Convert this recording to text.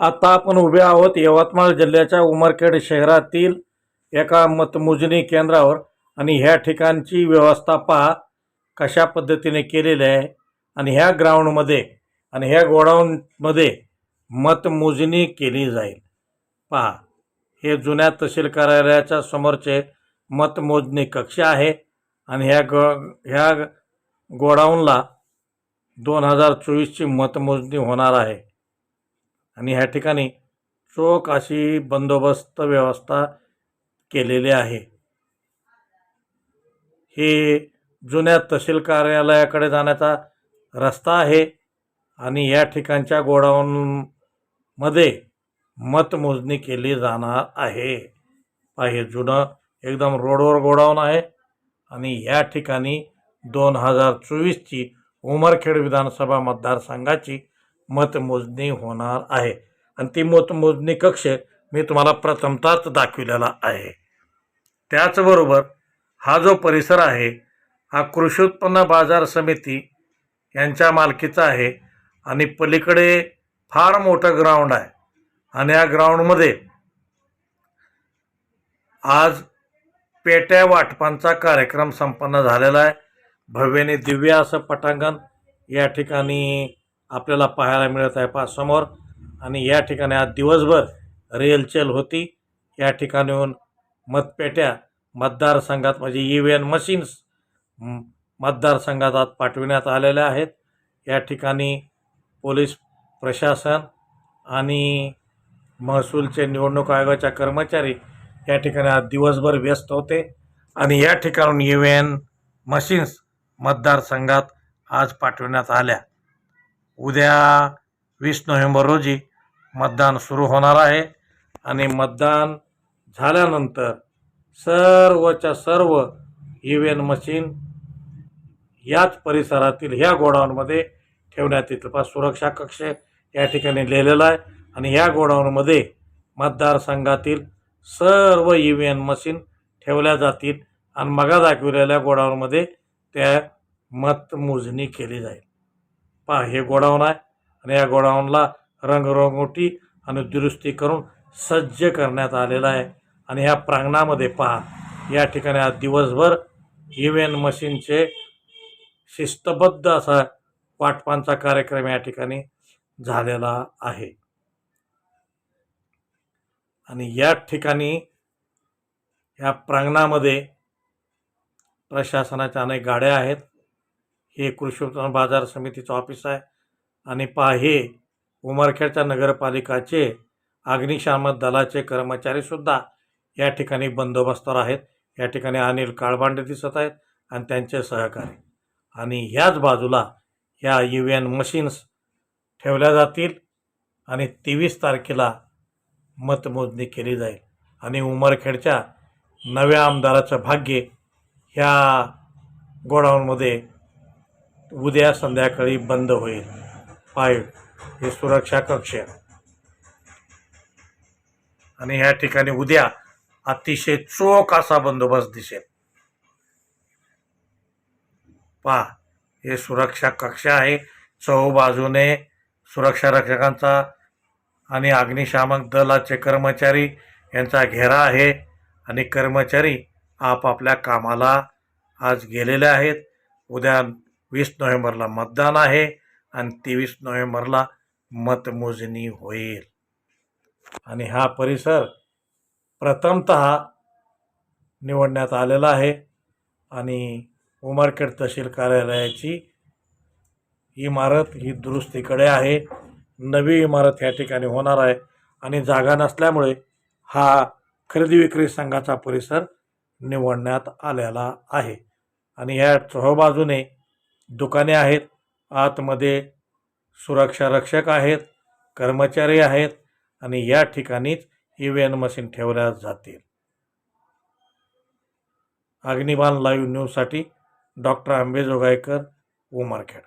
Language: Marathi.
आता आपण उभे आहोत यवतमाळ जिल्ह्याच्या उमरखेड शहरातील एका मतमोजणी केंद्रावर. आणि ह्या ठिकाणची व्यवस्था पहा कशा पद्धतीने केलेली आहे. आणि ह्या ग्राउंडमध्ये आणि ह्या गोडाऊनमध्ये मतमोजणी केली जाईल. पहा हे जुन्या तहसील कार्यालयाच्या समोरचे मतमोजणी कक्ष आहे. आणि ह्या ग ह्या गोडाऊनला दोन हजार चोवीसची मतमोजणी होणार आहे. आणि ह्या ठिकाणी चोख अशी बंदोबस्त व्यवस्था केलेली आहे. हे जुन्या तहसील कार्यालयाकडे जाण्याचा रस्ता आहे आणि या ठिकाणच्या गोडाऊनमध्ये मतमोजणी केली जाणार आहे. पाहिजे हे जुनं एकदम रोडवर गोडाऊन आहे आणि या ठिकाणी दोन हजार चोवीसची उमरखेड विधानसभा मतदारसंघाची मतमोजणी होणार आहे. आणि ती मतमोजणी कक्ष मी तुम्हाला प्रथमताच दाखविलेला आहे. त्याचबरोबर हा जो परिसर आहे हा कृषी उत्पन्न बाजार समिती यांच्या मालकीचा आहे आणि पलीकडे फार मोठं ग्राउंड आहे. आणि या ग्राउंडमध्ये आज पेट्या वाटपांचा कार्यक्रम संपन्न झालेला आहे. भव्यने दिव्य असं पटांगण या ठिकाणी आपल्याला पाहायला मिळत आहे. पासमोर आणि या ठिकाणी आज दिवसभर रेलचेल होती. या ठिकाणीहून मतपेट्या मतदारसंघात म्हणजे ई व्ही एन मशीन्स मतदारसंघात आज पाठविण्यात आलेल्या आहेत. या ठिकाणी पोलीस प्रशासन आणि महसूलचे निवडणूक आयोगाच्या कर्मचारी या ठिकाणी आज दिवसभर व्यस्त होते. आणि या ठिकाणून ई व्ही एन मशीन्स मतदारसंघात आज पाठविण्यात आल्या. उद्या वीस नोव्हेंबर रोजी मतदान सुरू होणार आहे. आणि मतदान झाल्यानंतर सर्वच्या सर्व ई व्ही एन मशीन याच परिसरातील ह्या गोडाऊनमध्ये ठेवण्यात येतील. पा सुरक्षा कक्ष या ठिकाणी लिहिलेला आहे. आणि ह्या गोडाऊनमध्ये मतदारसंघातील सर्व ई व्ही एन मशीन ठेवल्या जातील. आणि मगा दाखविलेल्या गोडाऊनमध्ये त्या मतमोजणी केली जाईल. पहा हे गोडाऊन आहे आणि या गोडाऊनला रंगरंगोटी आणि दुरुस्ती करून सज्ज करण्यात आलेलं आहे. आणि ह्या प्रांगणामध्ये पहा या ठिकाणी आज दिवसभर ई मशीनचे शिस्तबद्ध असा वाटपांचा कार्यक्रम या ठिकाणी झालेला आहे. आणि या ठिकाणी या प्रांगणामध्ये प्रशासनाच्या अनेक गाड्या आहेत. हे कृषी उत्पन्न बाजार समितीचं ऑफिस आहे. आणि पहा हे उमरखेडच्या नगरपालिकाचे अग्निशामक दलाचे कर्मचारीसुद्धा या ठिकाणी बंदोबस्तावर आहेत. या ठिकाणी अनिल काळबांडे दिसत आहेत आणि त्यांचे सहकारी. आणि ह्याच बाजूला ह्या यू एन मशीन्स ठेवल्या जातील आणि तेवीस तारखेला मतमोजणी केली जाईल. आणि उमरखेडच्या नव्या आमदाराचं भाग्य ह्या गोडाऊनमध्ये उद्या संध्याकाळी बंद होईल. पाय हे सुरक्षा कक्ष. आणि ह्या ठिकाणी उद्या अतिशय चोख असा बंदोबस्त दिसेल. पहा हे सुरक्षा कक्ष आहे. चौबाजूने सुरक्षा रक्षकांचा आणि अग्निशामक दलाचे कर्मचारी यांचा घेरा आहे. आणि कर्मचारी आपापल्या कामाला आज गेलेले आहेत. उद्या वीस नोव्हेंबरला मतदान आहे आणि तेवीस नोव्हेंबरला मतमोजणी होईल. आणि हा परिसर प्रथमत निवडण्यात आलेला आहे आणि उमरखेड तहसील कार्यालयाची इमारत ही दुरुस्तीकडे आहे. नवी इमारत या ठिकाणी होणार आहे आणि जागा नसल्यामुळे हा खरेदी विक्री संघाचा परिसर निवडण्यात आलेला आहे. आणि ह्या चोहोबाजूने दुकाने आहेत आतमध्ये सुरक्षा रक्षक आहेत कर्मचारी आहेत आणि या ठिकाणीच ई व्ही एन मशीन ठेवल्या जातील. अग्निबाण लाईव्ह न्यूजसाठी डॉक्टर आंबेजोगायकर उमरखेड.